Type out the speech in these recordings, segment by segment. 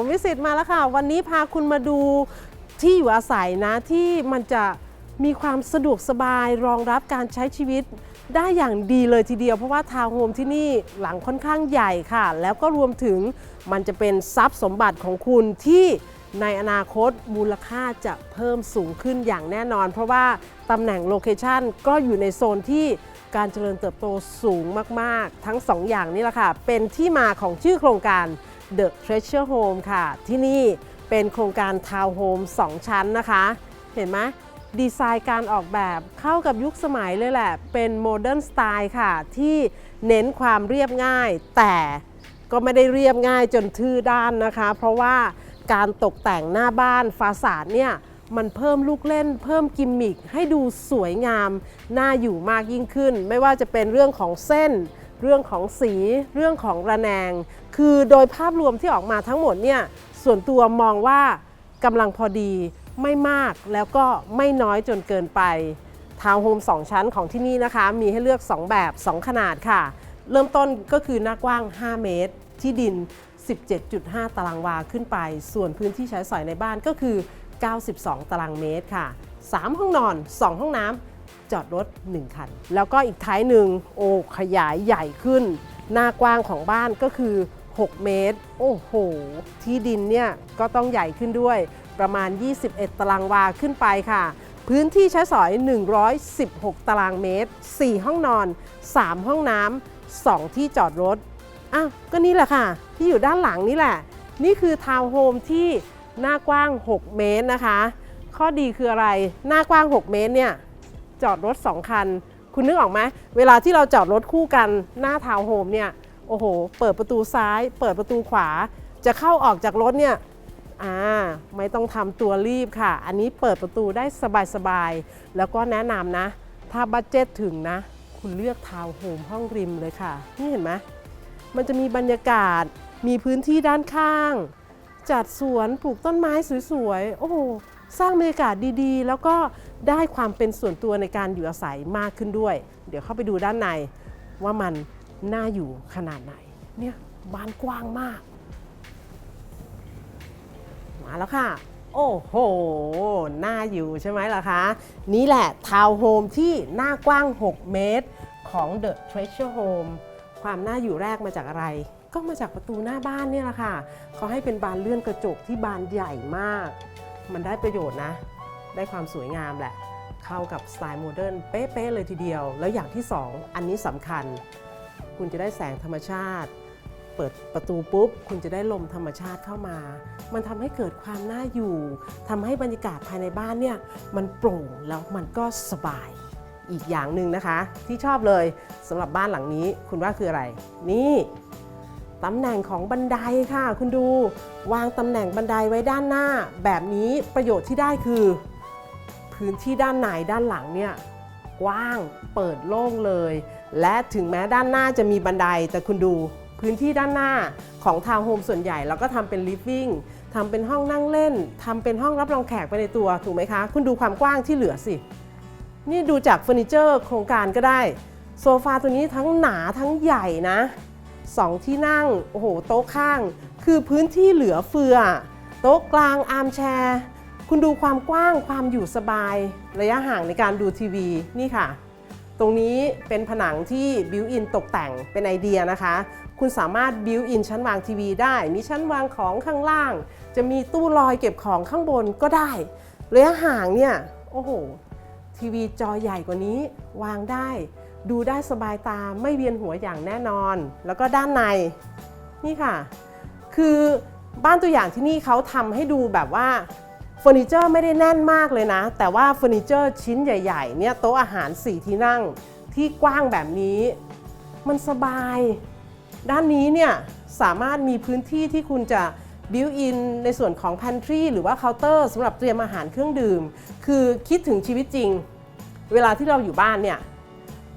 ผมวิสิตมาแล้วค่ะ วันนี้พาคุณมาดูที่อยู่อาศัยนะที่มันจะมีความสะดวกสบายรองรับการใช้ชีวิตได้อย่างดีเลยทีเดียว เพราะว่าทาวน์โฮมที่นี่หลังค่อนข้างใหญ่ค่ะ แล้วก็รวมถึงมันจะเป็นทรัพย์สมบัติของคุณที่ในอนาคตมูลค่าจะเพิ่มสูงขึ้นอย่างแน่นอน เพราะว่าตำแหน่งโลเคชันก็อยู่ในโซนที่การเจริญเติบโตสูงมาก ๆ ทั้งสองอย่างนี้แหละค่ะ เป็นที่มาของชื่อโครงการ The Treasure Home ค่ะ ที่นี่เป็นโครงการทาวน์โฮม2ชั้นนะคะ เห็นไหมดีไซน์การออกแบบเข้ากับยุคสมัยเลยแหละ เป็นโมเดิร์นสไตล์ค่ะ ที่เน้นความเรียบง่าย แต่ก็ไม่ได้เรียบง่ายจนทื่อด้านนะคะ เพราะว่าการตกแต่งหน้าบ้านฟาสาดเนี่ยมันเพิ่มลูกเล่น เพิ่มกิมมิคให้ดูสวยงาม น่าอยู่มากยิ่งขึ้น ไม่ว่าจะเป็นเรื่องของเส้น เรื่องของสีเรื่องของระแนง คือโดยภาพรวมที่ออกมาทั้งหมดเนี่ยส่วนตัวมองว่ากำลังพอดีไม่มากแล้วก็ไม่น้อยจนเกินไปทาวน์โฮม2 ชั้นของที่นี่นะคะ มีให้เลือก 2 แบบ 2 ขนาดค่ะ เริ่มต้นก็คือหน้ากว้าง 5 เมตร ที่ดิน 17.5 ตารางวาขึ้นไป ส่วนพื้นที่ใช้สอยในบ้านก็คือ 92 ตารางเมตรค่ะ 3 ห้องนอน 2 ห้องน้ำ จอดรถ 1 คัน แล้วก็อีกท้ายหนึ่งโอ้ขยายใหญ่ขึ้น หน้ากว้างของบ้านก็คือ 6 เมตร โอ้โห ที่ดินเนี่ยก็ต้องใหญ่ขึ้นด้วย ประมาณ 21 ตารางวาขึ้นไปค่ะ พื้นที่ใช้สอย 116 ตารางเมตร 4 ห้องนอน 3 ห้องน้ำ 2 ที่จอดรถอ้าวก็นี่แหละค่ะ ที่อยู่ด้านหลังนี่แหละ นี่คือทาวน์โฮมที่หน้ากว้าง 6 เมตรนะคะ ข้อดีคืออะไร หน้ากว้าง 6 เมตรเนี่ย จอดรถ 2 คัน คุณนึกออกไหมเวลาที่เราจอดรถคู่กันหน้าทาวน์โฮมเนี่ยโอ้โห เปิดประตูซ้าย เปิดประตูขวา จะเข้าออกจากรถเนี่ยอ่าไม่ต้องทำตัวรีบค่ะ อันนี้เปิดประตูได้สบายๆ แล้วก็แนะนำนะ ถ้าบัตเจ็ตถึงนะ คุณเลือกทาวน์โฮมห้องริมเลยค่ะ นี่เห็นไหมมันจะมีบรรยากาศ มีพื้นที่ด้านข้าง จัดสวนปลูกต้นไม้สวยๆ โอ้โห สร้างบรรยากาศดีๆ แล้วก็ ได้ความเป็นส่วนตัวในการอยู่อาศัยมากขึ้นด้วย เดี๋ยวเข้าไปดูด้านในว่ามันน่าอยู่ขนาดไหน เนี่ยบ้านกว้างมาก มาแล้วค่ะ โอ้โห น่าอยู่ใช่ไหมล่ะคะ นี่แหละทาวน์โฮมที่หน้ากว้าง 6 เมตรของ The Treasure Home ความน่าอยู่แรกมาจากอะไร ก็มาจากประตูหน้าบ้านเนี่ยแหละค่ะ เขาให้เป็นบานเลื่อนกระจกที่บานใหญ่มาก มันได้ประโยชน์นะ ได้ความสวยงามแหละ เข้ากับสไตล์โมเดิร์นเป๊ะๆเลยทีเดียว แล้วอย่างที่ 2 อันนี้สำคัญ คุณจะได้แสงธรรมชาติ เปิดประตูปุ๊บ คุณจะได้ลมธรรมชาติเข้ามา มันทำให้เกิดความน่าอยู่ทำให้บรรยากาศภายในบ้านเนี่ยมันโปร่งแล้วมันก็สบายอีกอย่างหนึ่งนะคะ ที่ชอบเลยสำหรับบ้านหลังนี้คุณว่าคืออะไร นี่ตำแหน่งของบันไดค่ะ คุณดูวางตำแหน่งบันไดไว้ด้านหน้า แบบนี้ประโยชน์ที่ได้คือ พื้นที่ด้านในด้านหลังเนี่ยกว้างเปิดโล่งเลย และถึงแม้ด้านหน้าจะมีบันไดแต่คุณดูพื้นที่ด้านหน้าของทาวน์โฮมส่วนใหญ่เราก็ทำเป็นลิฟวิ่งทำเป็นห้องนั่งเล่นทำเป็นห้องรับรองแขกไปในตัวถูกไหมคะ คุณดูความกว้างที่เหลือสิ นี่ดูจากเฟอร์นิเจอร์โครงการก็ได้ โซฟาตัวนี้ทั้งหนาทั้งใหญ่นะสองที่นั่ง โอ้โห โต๊ะข้าง คือพื้นที่เหลือเฟือ โต๊ะกลางอาร์มแชร์ คุณดูความกว้างความอยู่สบาย ระยะห่างในการดูทีวีนี่ค่ะ ตรงนี้เป็นผนังที่บิวอินตกแต่งเป็นไอเดียนะคะ คุณสามารถบิวอินชั้นวางทีวีได้ มีชั้นวางของข้างล่าง จะมีตู้ลอยเก็บของข้างบนก็ได้ ระยะห่างเนี่ยโอ้โหทีวีจอใหญ่กว่านี้วางได้ ดูได้สบายตาไม่เวียนหัวอย่างแน่นอน แล้วก็ด้านในนี่ค่ะ คือบ้านตัวอย่างที่นี่เขาทำให้ดูแบบว่า เฟอร์นิเจอร์ไม่ได้แน่นมากเลยนะ แต่ว่าเฟอร์นิเจอร์ชิ้นใหญ่ๆเนี่ยโต๊ะอาหาร 4 ที่นั่งที่กว้างแบบนี้ มันสบาย ด้านนี้เนี่ยสามารถมีพื้นที่ที่คุณจะบิวอินในส่วนของ pantry หรือว่าเคาน์เตอร์สำหรับเตรียมอาหารเครื่องดื่ม คือคิดถึงชีวิตจริง เวลาที่เราอยู่บ้านเนี่ย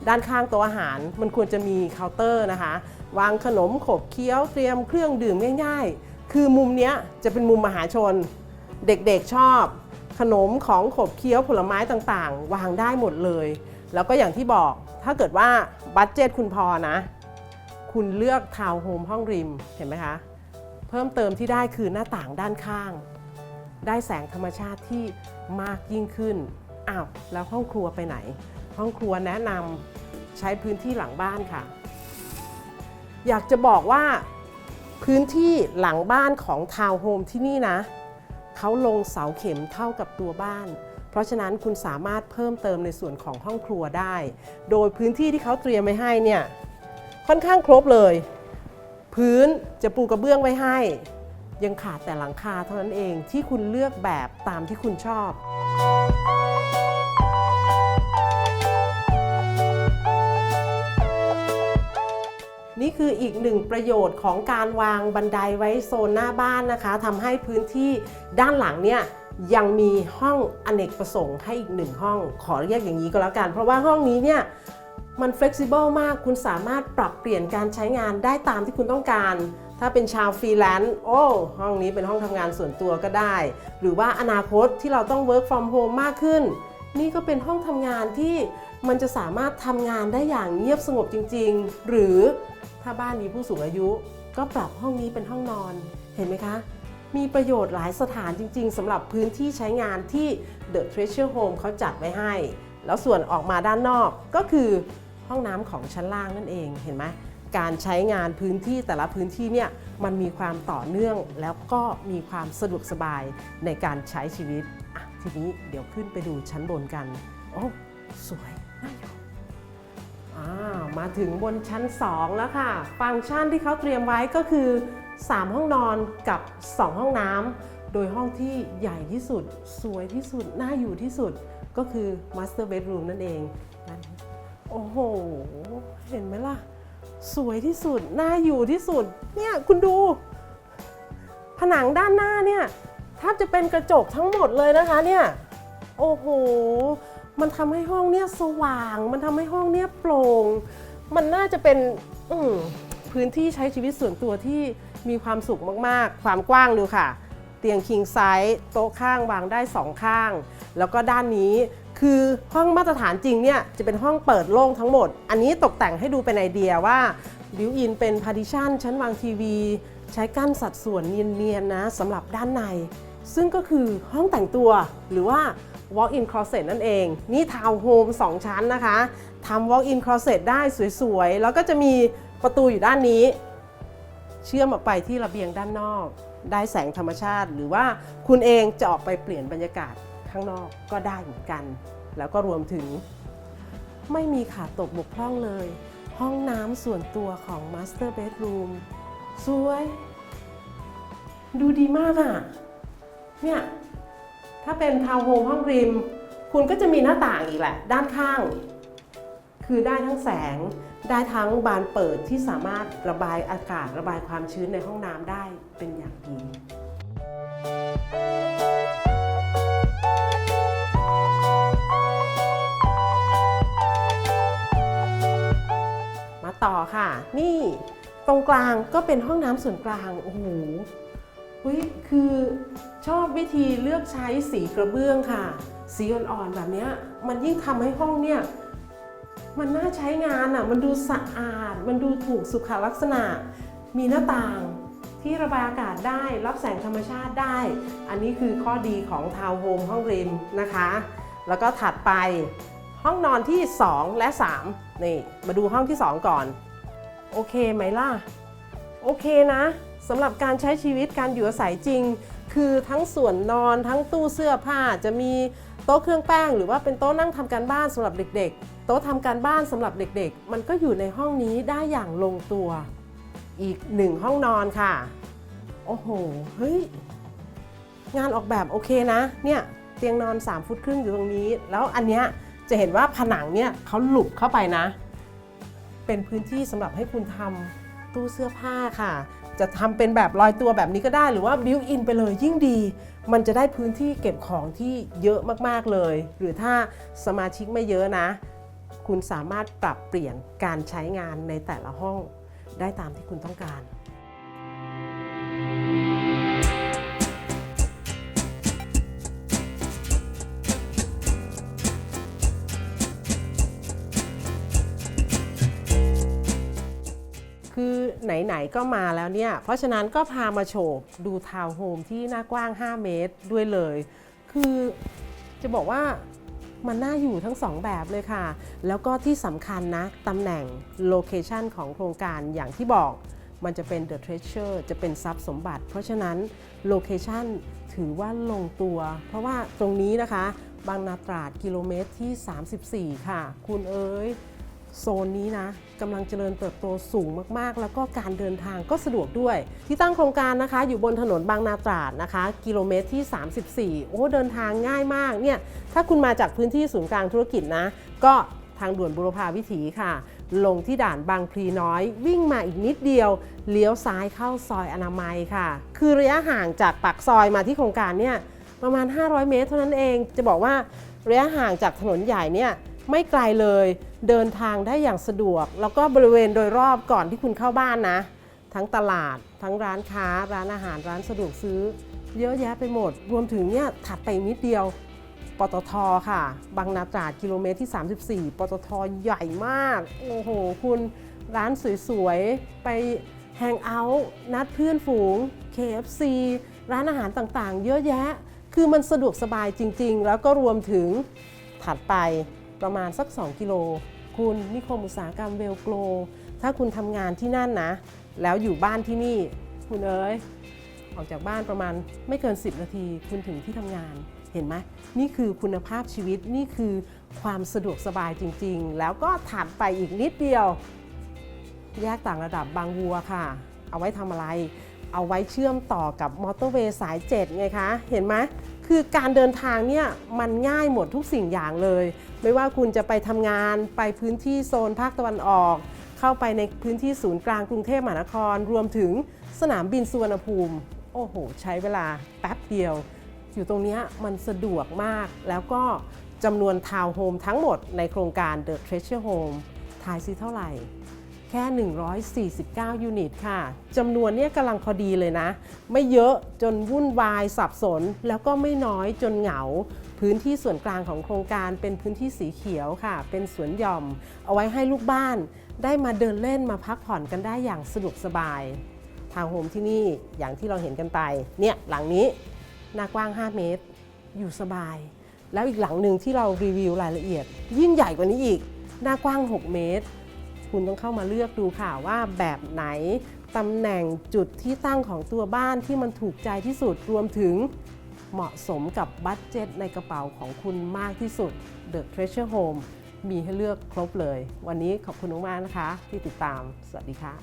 ด้านข้างโต๊ะอาหารมันควรจะมีเคาน์เตอร์นะคะ วางขนมขบเคี้ยวเตรียมเครื่องดื่มง่าย ๆ คือมุมนี้จะเป็นมุมมหาชน เด็กๆชอบขนมของขบเคี้ยวผลไม้ต่างๆ วางได้หมดเลย แล้วก็อย่างที่บอกถ้าเกิดว่าบัตเจตคุณพอนะ คุณเลือกทาวน์โฮมห้องริมเห็นไหมคะ เพิ่มเติมที่ได้คือหน้าต่างด้านข้าง ได้แสงธรรมชาติที่มากยิ่งขึ้นอ้าวแล้วห้องครัวไปไหน ห้องครัวแนะนำใช้พื้นที่หลังบ้านค่ะ อยากจะบอกว่าพื้นที่หลังบ้านของทาวน์โฮมที่นี่นะ เขาลงเสาเข็มเท่ากับตัวบ้าน เพราะฉะนั้นคุณสามารถเพิ่มเติมในส่วนของห้องครัวได้ โดยพื้นที่ที่เขาเตรียมไว้ให้เนี่ยค่อนข้างครบเลย พื้นจะปูกระเบื้องไว้ให้ ยังขาดแต่หลังคาเท่านั้นเองที่คุณเลือกแบบตามที่คุณชอบ คืออีกหนึ่งประโยชน์ของการวางบันไดไว้โซนหน้าบ้านนะคะทำให้พื้นที่ด้านหลังเนี่ยยังมีห้องอเนกประสงค์ให้อีกหนึ่งห้อง ขอเรียกอย่างนี้ก็แล้วกัน เพราะว่าห้องนี้เนี่ยมันเฟ flexible มาก คุณสามารถปรับเปลี่ยนการใช้งานได้ตามที่คุณต้องการ ถ้าเป็นชาวฟรีแลนซ์โอ้ ห้องนี้เป็นห้องทำงานส่วนตัวก็ได้ หรือว่าอนาคตที่เราต้อง work from home มากขึ้น นี่ก็เป็นห้องทำงานที่มันจะสามารถทำงานได้อย่างเงียบสงบจริง ๆ หรือ ถ้าบ้านมีผู้สูงอายุ ก็ปรับห้องนี้เป็นห้องนอน เห็นไหมคะ มีประโยชน์หลายสถานจริง ๆสำหรับพื้นที่ใช้งานที่ The Treasure Home เขาจัดไว้ให้ แล้วส่วนออกมาด้านนอกก็คือห้องน้ำของชั้นล่างนั่นเองเห็นไหมการใช้งานพื้นที่แต่ละพื้นที่เนี่ยมันมีความต่อเนื่องแล้วก็มีความสะดวกสบายในการใช้ชีวิต ทีนี้เดี๋ยวขึ้นไปดูชั้นบนกัน โอ้ สวย มาถึงบนชั้น 2 แล้วค่ะ ฟังก์ชันที่เขาเตรียมไว้ก็คือ 3 ห้องนอนกับ 2 ห้องน้ำ โดยห้องที่ใหญ่ที่สุด สวยที่สุด น่าอยู่ที่สุด ก็คือ Master Bedroom นั่นเองนั่นโอ้โห เห็นไหมล่ะ สวยที่สุด น่าอยู่ที่สุด เนี่ยคุณดู ผนังด้านหน้าเนี่ยแทบจะเป็นกระจกทั้งหมดเลยนะคะเนี่ย โอ้โห มันทำให้ห้องเนี่ยสว่าง มันทำให้ห้องเนี่ยโปร่ง มันน่าจะเป็นอืพื้นที่ใช้ชีวิตส่วนตัวที่มีความสุขมากๆ ความกว้างดูค่ะ เตียงคิงไซส์โต๊ะข้างวางได้สองข้าง แล้วก็ด้านนี้คือห้องมาตรฐานจริงเนี่ยจะเป็นห้องเปิดโล่งทั้งหมด อันนี้ตกแต่งให้ดูเป็นไอเดียว่าบิวอินเป็นพาร์ติชันชั้นวางทีวี ใช้กั้นสัดส่วนเนียนๆนะสำหรับด้านใน ซึ่งก็คือห้องแต่งตัวหรือว่า walk-in closet นั่นเอง นี่ทาวน์โฮม2ชั้นนะคะทำ walk-in closet ได้สวยๆ แล้วก็จะมีประตูอยู่ด้านนี้ เชื่อมออกไปที่ระเบียงด้านนอก ได้แสงธรรมชาติ หรือว่าคุณเองจะออกไปเปลี่ยนบรรยากาศข้างนอกก็ได้เหมือนกัน แล้วก็รวมถึง ไม่มีขาดตกบกพร่องเลย ห้องน้ำส่วนตัวของ Master Bedroom สวย ดูดีมากอะ่ะเนี่ย ถ้าเป็นทาวน์โฮมห้องริม คุณก็จะมีหน้าต่างอีกแหละ ด้านข้าง คือได้ทั้งแสง ได้ทั้งบานเปิดที่สามารถระบายอากาศระบายความชื้นในห้องน้ำได้เป็นอย่างดีมาต่อค่ะ นี่ตรงกลางก็เป็นห้องน้ำส่วนกลาง โอ้โห เฮ้ยคือชอบวิธีเลือกใช้สีกระเบื้องค่ะ สีอ่อนๆแบบนี้มันยิ่งทำให้ห้องเนี่ยมันน่าใช้งานอะ มันดูสะอาด มันดูถูกสุขลักษณะ มีหน้าต่างที่ระบายอากาศได้ รับแสงธรรมชาติได้ อันนี้คือข้อดีของทาวน์โฮมห้องริมนะคะ แล้วก็ถัดไปห้องนอนที่ 2 และ 3 นี่ มาดูห้องที่ 2 ก่อน โอเคไหมล่ะ โอเคนะ สำหรับการใช้ชีวิตการอยู่อาศัยจริง คือทั้งส่วนนอนทั้งตู้เสื้อผ้าจะมีโต๊ะเครื่องแป้ง หรือว่าเป็นโต๊ะนั่งทำการบ้านสำหรับเด็ก ๆ โต๊ะทำการบ้านสำหรับเด็กๆ มันก็อยู่ในห้องนี้ได้อย่างลงตัว อีกหนึ่งห้องนอนค่ะ โอ้โหเฮ้ยงานออกแบบโอเคนะ เนี่ยเตียงนอน 3 ฟุตครึ่งอยู่ตรงนี้ แล้วอันเนี้ยจะเห็นว่าผนังเนี่ยเขาหลุบเข้าไปนะ เป็นพื้นที่สำหรับให้คุณทำตู้เสื้อผ้าค่ะ จะทำเป็นแบบลอยตัวแบบนี้ก็ได้หรือว่าบิวอินไปเลยยิ่งดี มันจะได้พื้นที่เก็บของที่เยอะมากๆเลย หรือถ้าสมาชิกไม่เยอะนะ คุณสามารถปรับเปลี่ยนการใช้งานในแต่ละห้องได้ตามที่คุณต้องการ คือไหน ๆ ก็มาแล้วเนี่ย เพราะฉะนั้นก็พามาโฉบดูทาวน์โฮมที่หน้ากว้าง 5 เมตรด้วยเลย คือจะบอกว่ามันน่าอยู่ทั้งสองแบบเลยค่ะ แล้วก็ที่สำคัญนะตำแหน่งโลเคชันของโครงการอย่างที่บอกมันจะเป็น The Treasure จะเป็นทรัพย์สมบัติ เพราะฉะนั้นโลเคชันถือว่าลงตัว เพราะว่าตรงนี้นะคะ บางนาตราดกิโลเมตรที่ 34 ค่ะ คุณเอ๋ย โซนนี้นะกำลังเจริญเติบโตสูงมากๆ แล้วก็การเดินทางก็สะดวกด้วย ที่ตั้งโครงการนะคะ อยู่บนถนนบางนาตราดนะคะ กิโลเมตรที่ 34 โอ้เดินทางง่ายมากเนี่ยถ้าคุณมาจากพื้นที่ศูนย์กลางธุรกิจนะ ก็ทางด่วนบุรพาวิถีค่ะ ลงที่ด่านบางพลีน้อย วิ่งมาอีกนิดเดียว เลี้ยวซ้ายเข้าซอยอนามัยค่ะ คือระยะห่างจากปากซอยมาที่โครงการเนี่ยประมาณ 500 เมตร เท่านั้นเองจะบอกว่าระยะห่างจากถนนใหญ่เนี่ย ไม่ไกลเลยเดินทางได้อย่างสะดวก แล้วก็บริเวณโดยรอบก่อนที่คุณเข้าบ้านนะ ทั้งตลาด ทั้งร้านค้า ร้านอาหารร้านสะดวกซื้อ เยอะแยะไปหมด รวมถึงเนี่ยถัดไปนิดเดียวปตทค่ะ บางนาตราดกิโลเมตรที่ 34 ปตทใหญ่มาก โอ้โห คุณร้านสวยๆ ไปแฮงเอาท์นัดเพื่อนฝูง KFC ร้านอาหารต่างๆ เยอะแยะ คือมันสะดวกสบายจริงๆ แล้วก็รวมถึงถัดไป ประมาณสัก 2 กิโล คุณนิคมอุตสาหกรรมเวลโกล ถ้าคุณทำงานที่นั่นนะ แล้วอยู่บ้านที่นี่ คุณเอ๋ยออกจากบ้านประมาณไม่เกิน 10 นาที คุณถึงที่ทำงานเห็นไหมนี่คือคุณภาพชีวิตนี่คือความสะดวกสบายจริงๆ แล้วก็ถัดไปอีกนิดเดียว แยกต่างระดับบางวัวค่ะ เอาไว้ทำอะไร เอาไว้เชื่อมต่อกับมอเตอร์เวย์สาย 7 ไงคะ เห็นไหม คือการเดินทางเนี่ยมันง่ายหมดทุกสิ่งอย่างเลย ไม่ว่าคุณจะไปทำงานไปพื้นที่โซนภาคตะวันออก เข้าไปในพื้นที่ศูนย์กลางกรุงเทพมหานคร รวมถึงสนามบินสุวรรณภูมิ โอ้โห ใช้เวลาแป๊บเดียว อยู่ตรงนี้มันสะดวกมาก แล้วก็จำนวนทาวน์โฮมทั้งหมดในโครงการ The Treasure Home ทายซิเท่าไหร่ แค่ 149 ยูนิตค่ะจำนวนเนี้ยกำลังพอดีเลยนะ ไม่เยอะจนวุ่นวายสับสน แล้วก็ไม่น้อยจนเหงา พื้นที่ส่วนกลางของโครงการเป็นพื้นที่สีเขียวค่ะ เป็นสวนหย่อม เอาไว้ให้ลูกบ้าน ได้มาเดินเล่นมาพักผ่อนกันได้อย่างสะดวกสบาย ทาวน์โฮมที่นี่อย่างที่เราเห็นกันไปเนี่ยหลังนี้หน้ากว้าง 5 เมตร อยู่สบาย แล้วอีกหลังหนึ่งที่เรารีวิวรายละเอียด ยิ่งใหญ่กว่านี้อีก หน้ากว้าง 6 เมตร คุณต้องเข้ามาเลือกดูค่ะว่าแบบไหนตำแหน่งจุดที่ตั้งของตัวบ้านที่มันถูกใจที่สุดรวมถึงเหมาะสมกับบัตเจ็ตในกระเป๋าของคุณมากที่สุด The Treasure Home มีให้เลือกครบเลย วันนี้ขอบคุณมากนะคะ ที่ติดตาม สวัสดีค่ะ